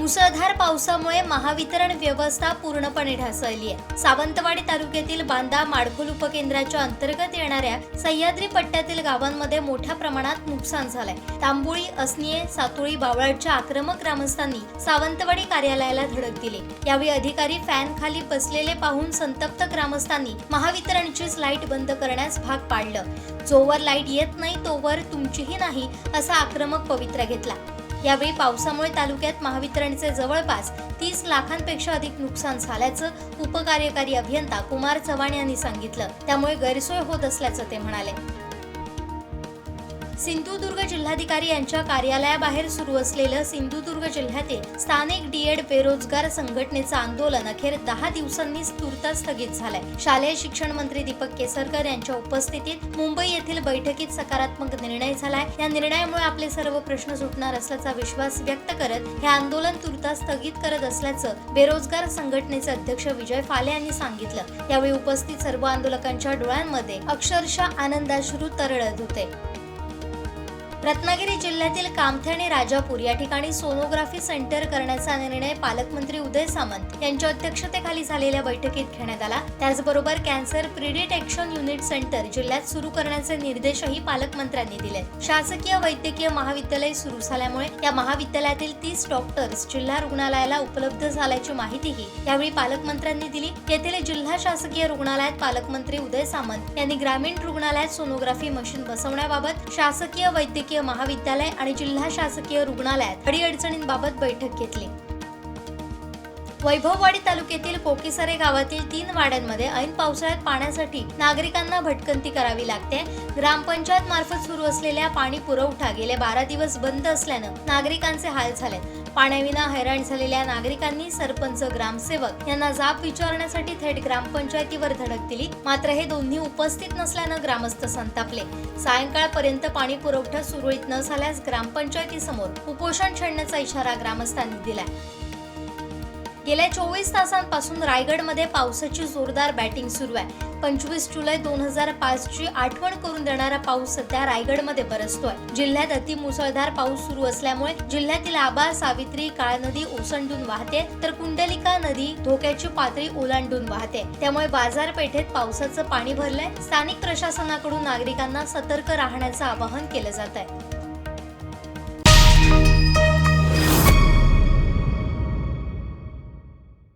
मुसळधार पावसामुळे महावितरण व्यवस्था पूर्णपणे ढासळली आहे. सावंतवाडी तालुक्यातील बांदा माडखोल उपकेंद्राच्या अंतर्गत येणाऱ्या सह्याद्री पट्ट्यातील गावांमध्ये मोठ्या प्रमाणात नुकसान झालंय. तांबोळी असनिये सातोळी बावळाटच्या आक्रमक ग्रामस्थांनी सावंतवाडी कार्यालयाला धडक दिली. यावेळी अधिकारी फॅन खाली बसलेले पाहून संतप्त ग्रामस्थांनी महावितरणचीच लाइट बंद करण्यास भाग पाडलं. जोवर लाइट येत नाही तोवर तुमचीही नाही असा आक्रमक पवित्रा घेतला. यावेळी पावसामुळे तालुक्यात महावितरणचे जवळपास तीस लाखांपेक्षा अधिक नुकसान झाल्याचं उपकार्यकारी अभियंता कुमार चव्हाण यांनी सांगितलं. त्यामुळे गैरसोय होत असल्याचं ते म्हणाले. सिंधुदुर्ग जिल्हाधिकारी यांच्या कार्यालयाबाहेर सुरू असलेलं सिंधुदुर्ग जिल्ह्यातील स्थानिक डीएड बेरोजगार संघटनेचं आंदोलन अखेर दहा दिवसांनी तूर्त स्थगित झालंय. शालेय शिक्षण मंत्री दीपक केसरकर यांच्या उपस्थितीत मुंबई येथील बैठकीत सकारात्मक निर्णय झालाय. या निर्णयामुळे आपले सर्व प्रश्न सुटणार असल्याचा विश्वास व्यक्त करत हे आंदोलन तुर्तास स्थगित करत असल्याचं बेरोजगार संघटनेचे अध्यक्ष विजय फाले यांनी सांगितलं. यावेळी उपस्थित सर्व आंदोलकांच्या डोळ्यांमध्ये अक्षरशः आनंदाश्रू तरळत होते. रत्नागिरी जिल्ह्यातील कामथे आणि राजापूर या ठिकाणी सोनोग्राफी सेंटर करण्याचा निर्णय पालकमंत्री उदय सामंत यांच्या अध्यक्षतेखाली झालेल्या बैठकीत घेण्यात आला. त्याचबरोबर कॅन्सर प्रिडिटेक्शन युनिट सेंटर जिल्ह्यात सुरू करण्याचे निर्देशही पालकमंत्र्यांनी दिले. शासकीय वैद्यकीय महाविद्यालय सुरू झाल्यामुळे या महाविद्यालयातील तीस डॉक्टर्स जिल्हा रुग्णालयाला उपलब्ध झाल्याची माहितीही यावेळी पालकमंत्र्यांनी दिली. येथील जिल्हा शासकीय रुग्णालयात पालकमंत्री उदय सामंत यांनी ग्रामीण रुग्णालयात सोनोग्राफी मशीन बसवण्याबाबत शासकीय वैद्यकीय महाविद्यालय आणि जिल्हा शासकीय रुग्णालयात अडीअडचणींबाबत बैठक घेतली. वैभववाडी तालुक्यातील कोकीसरे गावातील तीन वाड्यांमध्ये ऐन पावसाळ्यात पाण्यासाठी नागरिकांना भटकंती करावी लागते. ग्रामपंचायत मार्फत सुरू असलेल्या पाणी पुरवठा गेले बारा दिवस बंद असल्यानं नागरिकांचे हाल झाले पाण्याविना हैराण झालेल्या नागरिकांनी सरपंच ग्रामसेवक यांना जाब विचारण्यासाठी थेट ग्रामपंचायतीवर धडक दिली. मात्र हे दोन्ही उपस्थित नसल्यानं ग्रामस्थ संतापले. सायंकाळपर्यंत पाणी पुरवठा सुरळीत न झाल्यास ग्रामपंचायतीसमोर उपोषण छेडण्याचा इशारा ग्रामस्थांनी दिलाय. गेल्या चोवीस तासांपासून रायगडमध्ये पावसाची जोरदार बॅटिंग सुरू आहे. पंचवीस जुलै दोन हजार पाच ची आठवण करून देणारा पाऊस सध्या रायगडमध्ये बरसतोय. जिल्ह्यात अतिमुसळधार पाऊस सुरू असल्यामुळे जिल्ह्यातील आबा सावित्री काळ नदी ओसंडून वाहते तर कुंडलिका नदी धोक्याची पातळी ओलांडून वाहते. त्यामुळे बाजारपेठेत पावसाचं पाणी भरलंय. स्थानिक प्रशासनाकडून नागरिकांना सतर्क राहण्याचं आवाहन केलं जात आहे